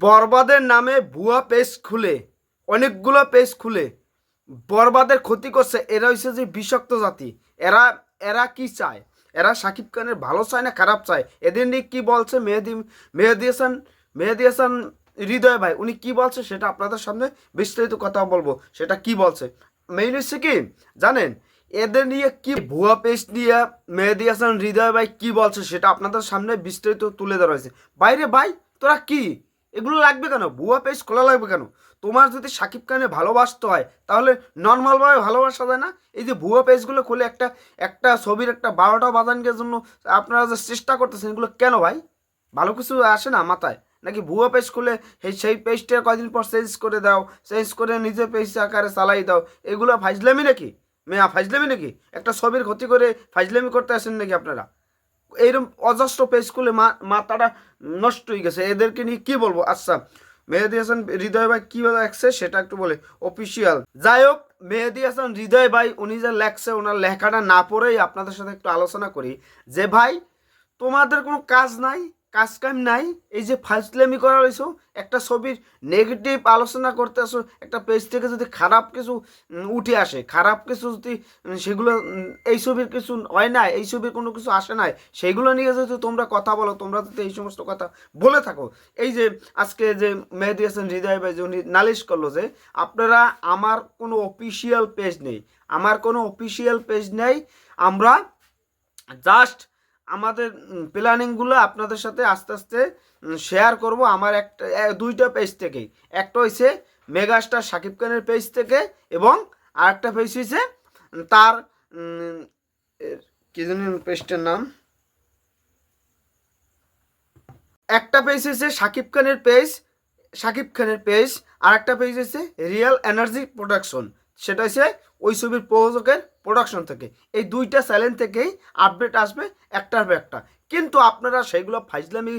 বরবাদের নামে ভুয়া পেজ খুলে, অনেকগুলো পেজ খুলে। বরবাদের ক্ষতি করছে, এরা হচ্ছে যে বিষাক্ত জাতি। এরা এরা কি চায়? এরা সাকিব খানের ভালো চায় না খারাপ চায়? এদের নিয়ে কী বলছে মেহেদি মেহেদি হাসান মেহেদি হাসান হৃদয় ভাই, উনি কি বলছে সেটা আপনাদের সামনে বিস্তারিত কথা বলব। সেটা কি বলছে? মেইন হচ্ছে কি, জানেন? এদের নিয়ে কি ভুয়া পেস্ট নিয়ে মেহেদি হাসান হৃদয় ভাই কি বলছে সেটা আপনাদের সামনে বিস্তারিত তুলে ধরা হয়েছে। বাইরে ভাই, তোরা কি? এগুলো লাগবে কেন? ভুয়া পেজ খোলা লাগবে কেন? তোমার যদি সাকিব খানে ভালোবাসতে হয়, তাহলে নর্মালভাবে ভালোবাসা যায় না? এই যে ভুয়া পেজগুলো খুলে একটা একটা ছবির একটা বারোটা বাজানকের জন্য আপনারা যে চেষ্টা করতেছেন, এগুলো কেন ভাই? ভালো কিছু আসে না মাথায়? নাকি ভুয়া পেজ খুলে সেই সেই পেজটা কয়দিন পর চেঞ্জ করে দাও চেঞ্জ করে নিজে পেজ আকারে চালাই দাও, এগুলো ফাইজলামি নাকি? মেয়া ফাইজলামি নাকি? একটা ছবির ক্ষতি করে ফাইজলামি করতে আসেন নাকি আপনারা? এইরকম অজস্র পেজ খুলে মাথাটা নষ্ট হয়ে গেছে। এদেরকে নিয়ে কি বলব? আচ্ছা মেহেদি হাসান, হৃদয় ভাই কীভাবে লেখছে সেটা একটু বলে। অফিসিয়াল যাই হোক, মেহেদি হাসান, হৃদয় ভাই, উনি যে লেখছে, ওনার লেখাটা না পড়েই আপনাদের সাথে একটু আলোচনা করি। যে ভাই, তোমাদের কোনো কাজ নাই? কাজ কাম নাই, এই যে ফাইজলামি করা হয়েছো একটা ছবির নেগেটিভ আলোচনা করতে আসো একটা পেজ থেকে যদি খারাপ কিছু উঠে আসে, খারাপ কিছু যদি সেগুলো এই ছবির কিছু হয় না এই ছবির কোনো কিছু আসে নাই সেইগুলো নিয়ে যদি তোমরা কথা বলো, তোমরা যদি এই সমস্ত কথা বলে থাকো, এই যে আজকে যে মেহেদি হাসান হৃদয় ভাই যে উনি নালিশ করল যে, আপনারা আমার কোনো অফিসিয়াল পেজ নেই, আমার কোনো অফিসিয়াল পেজ নেই, আমরা জাস্ট আমাদের প্ল্যানিংগুলো আপনাদের সাথে আস্তে আস্তে শেয়ার করব আমার একটা দুইটা পেজ থেকেই একটা হয়েছে মেগাস্টার শাকিব খানের পেজ থেকে এবং আরেকটা পেজ হয়েছে তার কি জানি পেজটার নাম? একটা পেজ হয়েছে শাকিব খানের পেজ শাকিব খানের পেজ আর একটা পেজ হচ্ছে রিয়েল এনার্জি প্রোডাকশন সেটা হচ্ছে ওই ছবির প্রযোজকের প্রোডাকশন থেকে। এই দুইটা চ্যানেল থেকেই আপডেট আসবে। একটার পর একটা। কিন্তু আপনারা সেইগুলো ফাইজলামি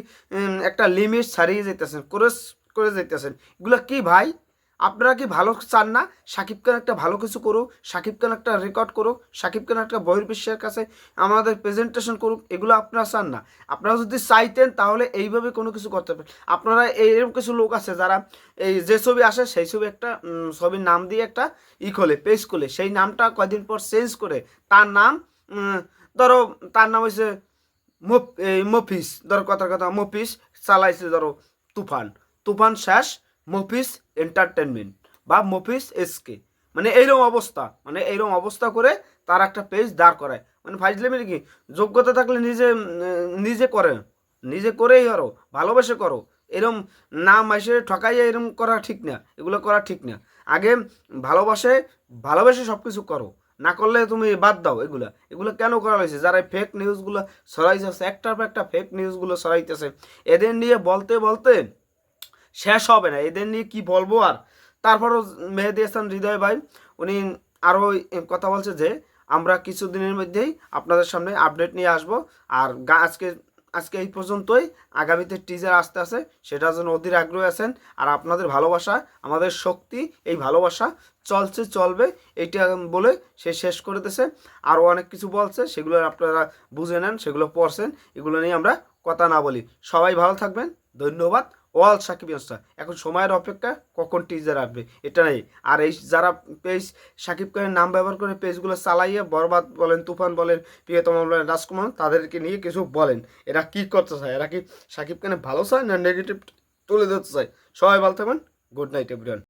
একটা লিমিট ছাড়িয়ে যেতেছেন করে করে যেতেছেন এগুলো কি ভাই? আপনারা কি ভালো চান না? সাকিব খান একটা ভালো কিছু করুক, সাকিব খান একটা রেকর্ড করুক, সাকিব খান একটা বহির্বিশ্বের কাছে আমাদের প্রেজেন্টেশন করুক, এগুলো আপনারা চান না। আপনারা যদি চাইতেন তাহলে এইভাবে কোনো কিছু করতে পারেন আপনারা এইরকম কিছু লোক আছে যারা এই যে ছবি আসে, সেই ছবি একটা ছবির নাম দিয়ে একটা ই খোলে পেজ খোলে। সেই নামটা কয়দিন পর চেঞ্জ করে, তার নাম ধরো তার নাম হয়েছে মফিস, ধরো কথার কথা, মফিস চালাইছে ধরো তুফান। তুফান শেষ, মফিস এন্টারটেনমেন্ট বা মফিস এসকে মানে এইরকম অবস্থা মানে এইরকম অবস্থা করে তার একটা পেজ দাঁড় করায়। মানে ফাইজলেমি কি, যোগ্যতা থাকলে নিজে নিজে করে, নিজে করেই করো, ভালোবেসে করো। এরম নাম এসে ঠকাইয়া এরম করা ঠিক না, এগুলো করা ঠিক না। আগে ভালোবাসে, ভালোবেসে সব কিছু করো। না করলে তুমি বাদ দাও এগুলা। এগুলো কেন করা হয়েছে? যারা ফেক নিউজগুলো ছড়াইতেছে একটার পর একটা ফেক নিউজগুলো সরাইতেছে এদের নিয়ে বলতে বলতে শেষ হবে না। এদের নিয়ে কি বলব আর? তারপরও মেহেদি হাসান হৃদয় ভাই, উনি আরও কথা বলছে যে, আমরা কিছুদিনের মধ্যেই আপনাদের সামনে আপডেট নিয়ে আসব। আর আজকে আজকে এই পর্যন্তই। আগামীতে টিজার আসতে আছে, সেটার যেন অধীর আগ্রহী আছেন আর আপনাদের ভালোবাসা, আমাদের শক্তি, এই ভালোবাসা চলছে, চলবে, এইটা বলে সে শেষ করে দিয়েছে। আরও অনেক কিছু বলছে, সেগুলো আপনারা বুঝে নেন, সেগুলো পড়ছেন, এগুলো নিয়ে আমরা কথা না বলি। সবাই ভালো থাকবেন, ধন্যবাদ। অল সাকিব ইনস্টা। এখন সময়ের অপেক্ষা কখন টিজার আসবে, এটা নেই। আর এই যারা পেজ সাকিব খানের নাম ব্যবহার করে পেজগুলো চালাইয়ে বরবাদ বলেন, তুফান বলেন, প্রিয়তম বলেন, রাজকুমার তাদেরকে নিয়ে কিছু বলেন। এরা কি করতে চায়? এরা কি সাকিব খানের ভালো চায় না নেগেটিভ তুলে ধরতে চায়? সবাই ভালো থাকবেন। Good night everyone